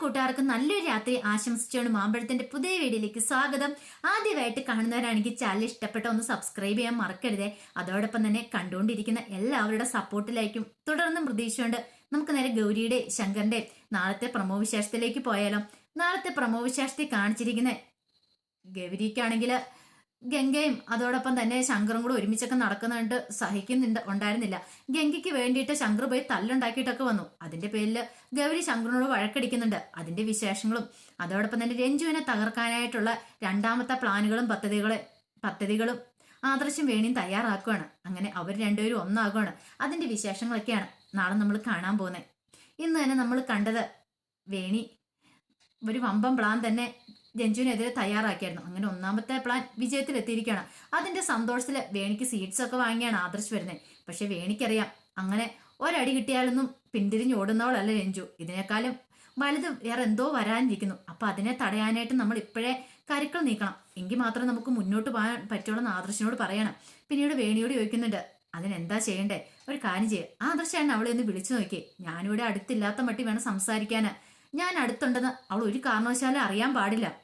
കൂട്ടുകാർക്ക് നല്ലൊരു രാത്രി ആശംസിച്ചുകൊണ്ട് മാമ്പഴത്തിന്റെ പുതിയ വീഡിയോയിലേക്ക് സ്വാഗതം. ആദ്യമായിട്ട് കാണുന്നവരാണെങ്കിൽ ചാനൽ ഇഷ്ടപ്പെട്ട ഒന്ന് സബ്സ്ക്രൈബ് ചെയ്യാൻ മറക്കരുതേ. അതോടൊപ്പം തന്നെ കണ്ടുകൊണ്ടിരിക്കുന്ന എല്ലാവരുടെ സപ്പോർട്ടിലായിരിക്കും തുടർന്നും പ്രതീക്ഷിച്ചുകൊണ്ട് നമുക്ക് നേരെ ഗൗരിയുടെ ശങ്കറിന്റെ നാളത്തെ പ്രമോ വിശേഷത്തിലേക്ക് പോയാലോ. നാളത്തെ പ്രമോ വിശേഷത്തിൽ കാണിച്ചിരിക്കുന്ന ഗൗരിക്കാണെങ്കിൽ ഗംഗയും അതോടൊപ്പം തന്നെ ശങ്കറും കൂടെ ഒരുമിച്ചൊക്കെ നടക്കുന്നുണ്ട്. സഹിക്കുന്നുണ്ട്. ഉണ്ടായിരുന്നില്ല. ഗംഗയ്ക്ക് വേണ്ടിയിട്ട് ശങ്കർ പോയി തല്ലുണ്ടാക്കിയിട്ടൊക്കെ വന്നു. അതിന്റെ പേരിൽ ഗൗരി ശങ്കറിനോട് വഴക്കടിക്കുന്നുണ്ട്. അതിന്റെ വിശേഷങ്ങളും അതോടൊപ്പം തന്നെ രഞ്ജുവിനെ തകർക്കാനായിട്ടുള്ള രണ്ടാമത്തെ പ്ലാനുകളും പദ്ധതികളെ പദ്ധതികളും ആദർശം വേണിയും തയ്യാറാക്കുകയാണ് അങ്ങനെ അവർ രണ്ടുപേരും ഒന്നാകുകയാണ് അതിന്റെ വിശേഷങ്ങളൊക്കെയാണ് നാളെ നമ്മൾ കാണാൻ പോകുന്നത്. ഇന്ന് തന്നെ നമ്മൾ കണ്ടത് വേണി ഒരു വമ്പം പ്ലാൻ തന്നെ രഞ്ജുവിനെതിരെ തയ്യാറാക്കിയായിരുന്നു. അങ്ങനെ ഒന്നാമത്തെ പ്ലാൻ വിജയത്തിൽ എത്തിയിരിക്കുകയാണ് അതിന്റെ സന്തോഷത്തിൽ വേണിക്ക് സീറ്റ്സ് ഒക്കെ വാങ്ങിയാണ് ആദർശ് വരുന്നത്. പക്ഷെ വേണിക്കറിയാം അങ്ങനെ ഒരടി കിട്ടിയാലൊന്നും പിന്തിരിഞ്ഞ് ഓടുന്നവളല്ല രഞ്ജു. ഇതിനേക്കാളും വലുത് വേറെ എന്തോ വരാനിരിക്കുന്നു. അപ്പൊ അതിനെ തടയാനായിട്ട് നമ്മൾ ഇപ്പോഴേ കരുക്കൾ നീക്കണം. എങ്കിൽ മാത്രം നമുക്ക് മുന്നോട്ട് പോകാൻ പറ്റുള്ളൂ എന്ന് ആദർശിനോട് പറയണം. പിന്നീട് വേണിയോട് ചോദിക്കുന്നുണ്ട് അതിനെന്താ ചെയ്യണ്ടേ? ഒരു കാര്യം ചെയ്യുക ആദർശാണ് അവളെ ഒന്ന് വിളിച്ചു നോക്കി ഞാനിവിടെ അടുത്തില്ലാത്ത മട്ടി വേണം സംസാരിക്കാന്. ഞാൻ അടുത്തുണ്ടെന്ന് അവൾ ഒരു കാരണവശാലും അറിയാൻ പാടില്ല.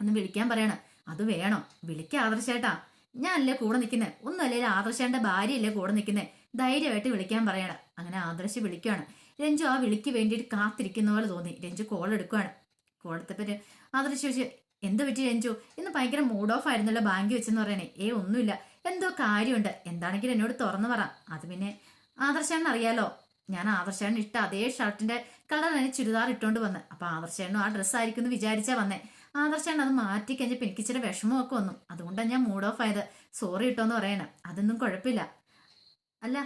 ഒന്ന് വിളിക്കാൻ പറയണം. അത് വേണോ. വിളിക്ക ആദർശേട്ടാ. ഞാനല്ലേ കൂടെ നിൽക്കുന്നേ ഒന്നുമല്ലേ ആദർശേന്റെ ഭാര്യയല്ലേ കൂടെ നിൽക്കുന്നത് ധൈര്യമായിട്ട് വിളിക്കാൻ പറയണം. അങ്ങനെ ആദർശ് വിളിക്കുകയാണ് രഞ്ജു ആ വിളിക്ക് വേണ്ടിയിട്ട് കാത്തിരിക്കുന്ന പോലെ തോന്നി. രഞ്ജു കോൾ എടുക്കുകയാണ് കോൾ എടുത്തപ്പോൾ ആദർശ് ചോദിച്ചു എന്ത് പറ്റി രഞ്ജു? ഇന്ന് ഭയങ്കര മൂഡ് ഓഫ് ആയിരുന്നല്ലോ ബാങ്ക് വെച്ചെന്ന് പറയണേ. ഏ ഒന്നുമില്ല. എന്തോ കാര്യമുണ്ട്. എന്താണെങ്കിലും എന്നോട് തുറന്നു പറ. അത് പിന്നെ ആദർശാണെന്ന് അറിയാലോ ഞാൻ ആദർശാണ് ഇട്ട അതേ ഷർട്ടിന്റെ കളർ തന്നെ ചുരിദാർ ഇട്ടുകൊണ്ട് വന്ന്. അപ്പൊ ആദർശാനും ആ ഡ്രസ്സ് ആയിരിക്കും എന്ന് വിചാരിച്ചാ വന്നേ. ആദർശാണ് അത് മാറ്റി കഴിഞ്ഞപ്പോൾ എനിക്ക് ഇച്ചിരി വിഷമമൊക്കെ വന്നു. അതുകൊണ്ടാണ് ഞാൻ മൂഡ് ഓഫ് ആയത്. സോറി ഇട്ടോന്ന് പറയണ. അതൊന്നും കുഴപ്പമില്ല. അല്ല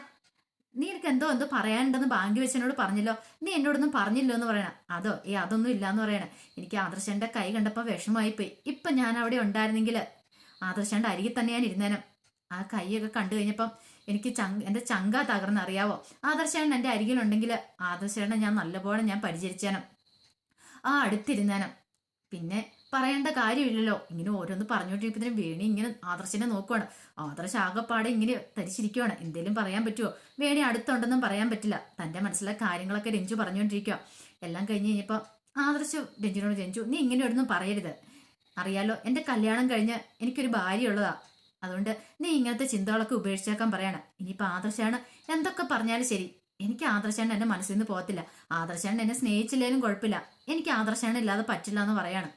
നീ എനിക്ക് എന്തോ എന്തോ പറയാനുണ്ടെന്ന് ബാങ്ക് വെച്ചനോട് പറഞ്ഞല്ലോ. നീ എന്നോടൊന്നും പറഞ്ഞില്ലോ എന്ന് പറയണ. അതോ ഏ അതൊന്നും ഇല്ല എന്ന് പറയണ. എനിക്ക് ആദർശന്റെ കൈ കണ്ടപ്പോൾ വിഷമമായി പോയി. ഇപ്പൊ ഞാൻ അവിടെ ഉണ്ടായിരുന്നെങ്കിൽ ആദർശന്റെ അരികിൽ തന്നെ ഞാൻ ഇരുന്നേനും. ആ കൈയൊക്കെ കണ്ടു കഴിഞ്ഞപ്പം എനിക്ക് ചങ്ക എന്റെ ചങ്ക തകർന്ന് അറിയാവോ? ആദർശേണൻ എന്റെ അരികിലുണ്ടെങ്കിൽ ആദർശേണൻ ഞാൻ നല്ലപോലെ ഞാൻ പരിചരിച്ചേനം. ആ അടുത്തിരുന്നേനം. പിന്നെ പറയേണ്ട കാര്യമില്ലല്ലോ. ഇങ്ങനെ ഓരോന്ന് പറഞ്ഞുകൊണ്ടിരിക്കുന്നതിന് വേണി ഇങ്ങനെ ആദർശനെ നോക്കുവാണ്. ആദർശ ആകെപ്പാടെ ഇങ്ങനെ തരിച്ചിരിക്കുവാണ് എന്തേലും പറയാൻ പറ്റുമോ വേണി അടുത്തുണ്ടെന്നും പറയാൻ പറ്റില്ല. തന്റെ മനസ്സിലെ കാര്യങ്ങളൊക്കെ രഞ്ജു പറഞ്ഞുകൊണ്ടിരിക്കുക എല്ലാം കഴിഞ്ഞ് കഴിഞ്ഞപ്പോൾ ആദർശ രഞ്ജുനോട് രഞ്ജു നീ ഇങ്ങനെ ഒന്നും പറയരുത്. അറിയാലോ എന്റെ കല്യാണം കഴിഞ്ഞ് എനിക്കൊരു ഭാര്യയുള്ളതാ. അതുകൊണ്ട് നീ ഇങ്ങനത്തെ ചിന്തകളൊക്കെ ഉപേക്ഷിച്ചേക്കാൻ പറയണം. ഇനിയിപ്പോൾ ആദർശാണ് എന്തൊക്കെ പറഞ്ഞാലും ശരി. എനിക്ക് ആദർശാണ് എന്റെ മനസ്സിൽ നിന്ന് പോകത്തില്ല. ആദർശാണ് എന്നെ സ്നേഹിച്ചില്ലേലും കുഴപ്പമില്ല. എനിക്ക് ആദർശാണ് ഇല്ലാതെ പറ്റില്ല എന്ന് പറയാണ്.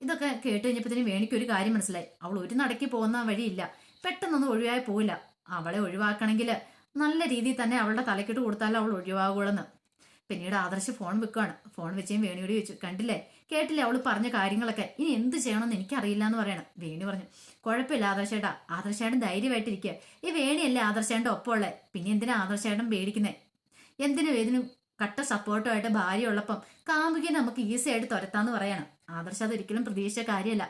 ഇതൊക്കെ കേട്ട് കഴിഞ്ഞപ്പോഴത്തേനും വേണിക്ക് ഒരു കാര്യം മനസ്സിലായി. അവൾ ഒരു നടക്കി പോകുന്ന വഴിയില്ല. പെട്ടെന്നൊന്നും ഒഴിവായി പോവില്ല. അവളെ ഒഴിവാക്കണമെങ്കിൽ നല്ല രീതിയിൽ തന്നെ അവളുടെ തലക്കിട്ട് കൊടുത്താലും അവൾ ഒഴിവാകുള്ളെന്ന്. പിന്നീട് ആദർശ് ഫോൺ വെക്കുകയാണ് ഫോൺ വെച്ചേം വേണിയോട് ചോദിച്ചു കണ്ടില്ലേ? കേട്ടില്ലേ അവൾ പറഞ്ഞ കാര്യങ്ങളൊക്കെ? ഇനി എന്ത് ചെയ്യണമെന്ന് എനിക്കറിയില്ല എന്ന് പറയണം. വേണി പറഞ്ഞു കുഴപ്പമില്ല ആദർശേട്ടാ. ആദർശേട്ടൻ ധൈര്യമായിട്ടിരിക്കുക ഈ വേണിയല്ലേ ആദർശേട്ടന്റെ ഒപ്പമുള്ളത് പിന്നെ എന്തിനാ ആദർശേട്ടൻ പേടിക്കുന്നേ? എന്തിനും ഏതിനും കട്ട സപ്പോർട്ടുമായിട്ട് ഭാര്യ ഉള്ളപ്പം കാമുകിയെ നമുക്ക് ഈസി ആയിട്ട് തുരത്താന്ന് പറയണം. ആദർശ് അതൊരിക്കലും പ്രതീക്ഷിച്ച കാര്യമല്ല.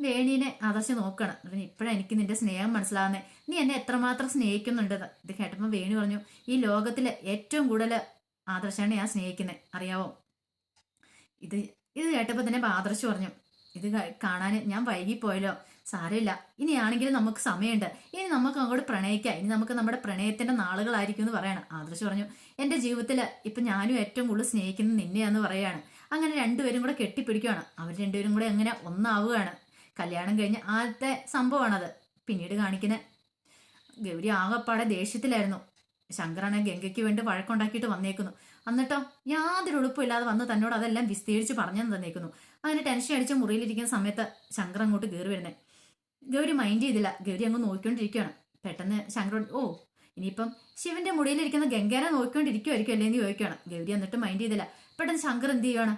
വേണീനെ ആദർശ് നോക്കണം. ഇപ്പോഴാണ് എനിക്ക് നിന്റെ സ്നേഹം മനസ്സിലാകുന്നത് നീ എന്നെ എത്രമാത്രം സ്നേഹിക്കുന്നുണ്ടെന്ന് ഇത് കേട്ടപ്പോൾ വേണി പറഞ്ഞു ഈ ലോകത്തിലെ ഏറ്റവും കൂടുതൽ ആദർശാണ് ഞാൻ സ്നേഹിക്കുന്നത് അറിയാവോ? ഇത് ഇത് കേട്ടപ്പോൾ തന്നെ ആദർശ് പറഞ്ഞു ഇത് കാണാൻ ഞാൻ വൈകിപ്പോയല്ലോ. സാരമില്ല. ഇനിയാണെങ്കിലും നമുക്ക് സമയമുണ്ട്. ഇനി നമുക്ക് അങ്ങോട്ട് പ്രണയിക്കാം. ഇനി നമുക്ക് നമ്മുടെ പ്രണയത്തിന്റെ നാളുകളായിരിക്കും എന്ന് പറയണം. ആദർശ് പറഞ്ഞു എന്റെ ജീവിതത്തിൽ ഇപ്പൊ ഞാനും ഏറ്റവും കൂടുതൽ സ്നേഹിക്കുന്നത് നിന്നെയാന്ന് പറയാണ്. അങ്ങനെ രണ്ടുപേരും കൂടെ കെട്ടിപ്പിടിക്കുകയാണ് അവർ രണ്ടുപേരും കൂടെ എങ്ങനെ ഒന്നാവുകയാണ്? കല്യാണം കഴിഞ്ഞ് ആദ്യത്തെ സംഭവമാണത്. പിന്നീട് കാണിക്കുന്ന. ഗൗരി ആകപ്പാടെ ദേഷ്യത്തിലായിരുന്നു. ശങ്കറാണ് ഗംഗയ്ക്ക് വേണ്ടി വഴക്കുണ്ടാക്കിയിട്ട് വന്നേക്കുന്നു. എന്നിട്ടോ യാതൊരു എളുപ്പമില്ലാതെ വന്ന് തന്നോട് അതെല്ലാം വിസ്തീരിച്ച് പറഞ്ഞു തന്നേക്കുന്നു. അങ്ങനെ ടെൻഷൻ അടിച്ച് മുറിയിലിരിക്കുന്ന സമയത്ത് ശങ്കർ അങ്ങോട്ട് കയറി വരുന്നത് ഗൗരി മൈൻഡ് ചെയ്തില്ല. ഗൗരി അങ്ങ് നോക്കിക്കൊണ്ടിരിക്കുകയാണ്. പെട്ടെന്ന് ശങ്കർ ഓ ഇനിയിപ്പം ശിവന്റെ മുടിയിലിരിക്കുന്ന ഗംഗേനെ നോക്കിക്കൊണ്ടിരിക്കുമായിരിക്കും അല്ലേ എന്ന് ചോദിക്കുകയാണ്. ഗൗരി എന്നിട്ട് മൈൻഡ് ചെയ്തില്ല. പെട്ടെന്ന് ശങ്കർ എന്ത് ചെയ്യുകയാണ്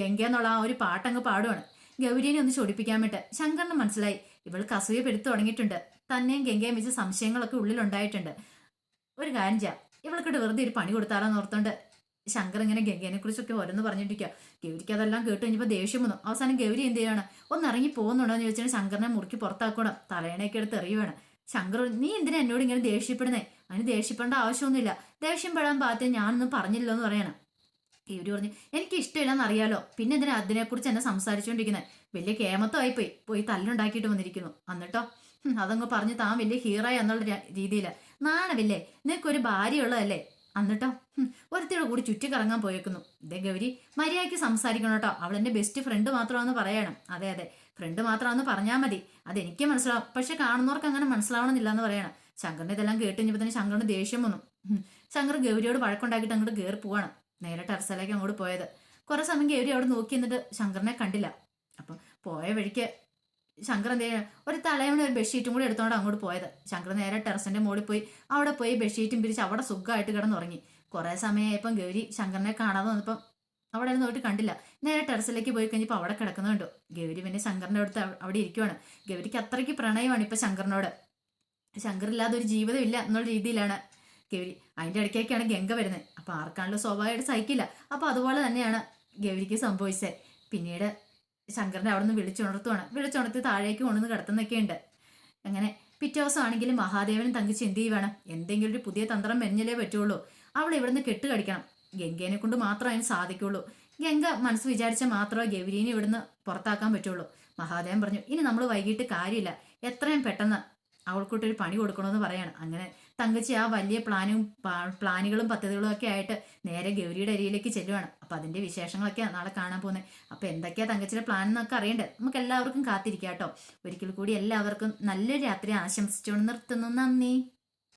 ഗംഗ എന്നുള്ള ആ ഒരു പാട്ടങ്ങ് പാടുവാണ്. ഗൗരിനെ ഒന്ന് ചൊടിപ്പിക്കാൻ വേണ്ടി ശങ്കറിന് മനസ്സിലായി. ഇവൾക്ക് അസൂയപ്പെടുത്തു തുടങ്ങിയിട്ടുണ്ട്. തന്നെയും ഗംഗയും വെച്ച് സംശയങ്ങളൊക്കെ ഉള്ളിലുണ്ടായിട്ടുണ്ട്. ഒരു കാര്യം ചെയ്യാം. ഇവൾക്കിട്ട് വെറുതെ ഒരു പണി കൊടുത്താലോന്ന് ഓർത്തോണ്ട് ശങ്കർ ഇങ്ങനെ ഗംഗേനെ കുറിച്ചൊക്കെ ഓരോന്ന് പറഞ്ഞിട്ടിരിക്കുക ഗൗരിക്ക് അതെല്ലാം കേട്ട് കഴിഞ്ഞപ്പോൾ ദേഷ്യം വന്നു. അവസാനം ഗൗരി എന്ത് ചെയ്യാണ് ഒന്ന് ഇറങ്ങി പോകുന്നുണ്ടോ എന്ന് ചോദിച്ചാൽ ശങ്കറിനെ മുറുക്കി പുറത്താക്കണം. തലയണയൊക്കെ എടുത്ത് എറിയുവാണ്. ശങ്കർ നീ എന്തിനാ എന്നോട് ഇങ്ങനെ ദേഷ്യപ്പെടുന്നേ? അതിന് ദേഷ്യപ്പെടേണ്ട ആവശ്യമൊന്നുമില്ല. ദേഷ്യം പെടാൻ പാകത്തെ ഞാനൊന്നും പറഞ്ഞില്ലോ എന്ന് പറയണം. ഗൗരി പറഞ്ഞു എനിക്ക് ഇഷ്ടമില്ലെന്ന് അറിയാലോ. പിന്നെ എന്തിനാ അതിനെക്കുറിച്ച് എന്നെ സംസാരിച്ചുകൊണ്ടിരിക്കുന്നത് വലിയ കേമത്തമായി പോയി തല്ലുണ്ടാക്കിയിട്ട് വന്നിരിക്കുന്നു. എന്നിട്ടോ അതങ്ങ് പറഞ്ഞു താൻ വലിയ ഹീറോ എന്നുള്ള രീതിയിൽ നാണമില്ലേ നിനക്കൊരു ഭാര്യ ഉള്ളതല്ലേ എന്നിട്ടോ ഒരുത്തിയുടെ കൂടി ചുറ്റി കറങ്ങാൻ പോയേക്കുന്നു. ഇതേ ഗൗരി മര്യാദയ്ക്ക് സംസാരിക്കണം കേട്ടോ. അവൾ എന്റെ ബെസ്റ്റ് ഫ്രണ്ട് മാത്രമാണെന്ന് പറയണം. അതെ അതെ. ഫ്രണ്ട് മാത്രമാണെന്ന് പറഞ്ഞാൽ മതി. അതെനിക്ക് മനസ്സിലാവും. പക്ഷെ കാണുന്നവർക്ക് അങ്ങനെ മനസ്സിലാവണമെന്നില്ല എന്ന് പറയണം. ശങ്കറിന് ഇതെല്ലാം കേട്ട് കഴിഞ്ഞപ്പോൾ തന്നെ ശങ്കറിന് ദേഷ്യം വന്നു. ശങ്കർ ഗൗരിയോട് വഴക്കുണ്ടാക്കിയിട്ട് അങ്ങോട്ട് കയറി പോവാണ്. നേരെ ടെറസിലേക്ക് അങ്ങോട്ട് പോയത്. കുറെ സമയം ഗൗരി അവിടെ നോക്കി എന്നിട്ട് ശങ്കറിനെ കണ്ടില്ല. അപ്പം പോയ വഴിക്ക് ശങ്കർ എന്ത് ഒരു തലയുടെ ഒരു ബെഡ്ഷീറ്റും കൂടി എടുത്തോണ്ട് അങ്ങോട്ട് പോയത്. ശങ്കർ നേരെ ടെറസിന്റെ മുകളിൽ പോയി. അവിടെ പോയി ബെഡ്ഷീറ്റും പിരിച്ച് അവിടെ സുഖമായിട്ട് കിടന്നുറങ്ങി. കുറെ സമയമായപ്പം ഗൗരി ശങ്കറിനെ കാണാതെ വന്നപ്പം അവിടെ ഇരുന്ന് പോയിട്ട് കണ്ടില്ല. നേരെ ടെറസിലേക്ക് പോയി കഴിഞ്ഞപ്പോൾ അവിടെ കിടക്കുന്നുണ്ടോ ഗൗരി പിന്നെ ശങ്കറിന്റെ അടുത്ത് അവിടെ ഇരിക്കുവാണ്. ഗൗരിക്ക് അത്രയ്ക്ക് പ്രണയമാണ് ഇപ്പൊ ശങ്കറിനോട് ശങ്കറില്ലാതെ ഒരു ജീവിതം ഇല്ല എന്നുള്ള രീതിയിലാണ് ഗൗരി. അതിന്റെ ഇടയ്ക്കൊക്കെയാണ് ഗംഗ വരുന്നത്. അപ്പൊ ആർക്കാണല്ലോ സ്വാഭാവികമായിട്ട് സഹിക്കില്ല. അപ്പൊ അതുപോലെ തന്നെയാണ് ഗൗരിക്ക് സംഭവിച്ചത്. പിന്നീട് ശങ്കറിനെ അവിടെ നിന്ന് വിളിച്ചുണർത്തുവാണ്. വിളിച്ചുണർത്തി താഴേക്ക് കൊണ്ടുവന്ന് കിടത്തുന്നൊക്കെ ഉണ്ട് അങ്ങനെ പിറ്റേ ദിവസം ആണെങ്കിലും മഹാദേവനും തങ്കിച്ച് എന്ത് ചെയ്യുവാണ്? എന്തെങ്കിലും ഒരു പുതിയ തന്ത്രം മെഞ്ഞലേ പറ്റുള്ളൂ. അവൾ ഇവിടുന്ന് കെട്ടുകടിക്കണം. ഗംഗേനെ കൊണ്ട് മാത്രം അതിന് സാധിക്കുള്ളൂ. ഗംഗ മനസ്സ് വിചാരിച്ചാൽ മാത്രമേ ഗൗരീനെ ഇവിടുന്ന് പുറത്താക്കാൻ പറ്റുള്ളൂ. മഹാദേവൻ പറഞ്ഞു ഇനി നമ്മൾ വൈകിട്ട് കാര്യമില്ല. എത്രയും പെട്ടെന്ന് അവൾക്കൊട്ടൊരു പണി കൊടുക്കണമെന്ന് പറയാണ്. അങ്ങനെ തങ്കച്ചി ആ വലിയ പ്ലാനും പ്ലാനുകളും പദ്ധതികളും ഒക്കെ ആയിട്ട് നേരെ ഗൗരിയുടെ അരിയിലേക്ക് ചെല്ലുവാണ്. അപ്പൊ അതിന്റെ വിശേഷങ്ങളൊക്കെ നാളെ കാണാൻ പോകുന്നത് അപ്പൊ എന്തൊക്കെയാ തങ്കച്ചിയുടെ പ്ലാൻ എന്നൊക്കെ അറിയണ്ടേ? നമുക്ക് എല്ലാവർക്കും കാത്തിരിക്കാം കേട്ടോ ഒരിക്കൽ കൂടി എല്ലാവർക്കും നല്ലൊരു രാത്രി ആശംസിച്ചുകൊണ്ട് നിർത്തുന്നു. നന്ദി.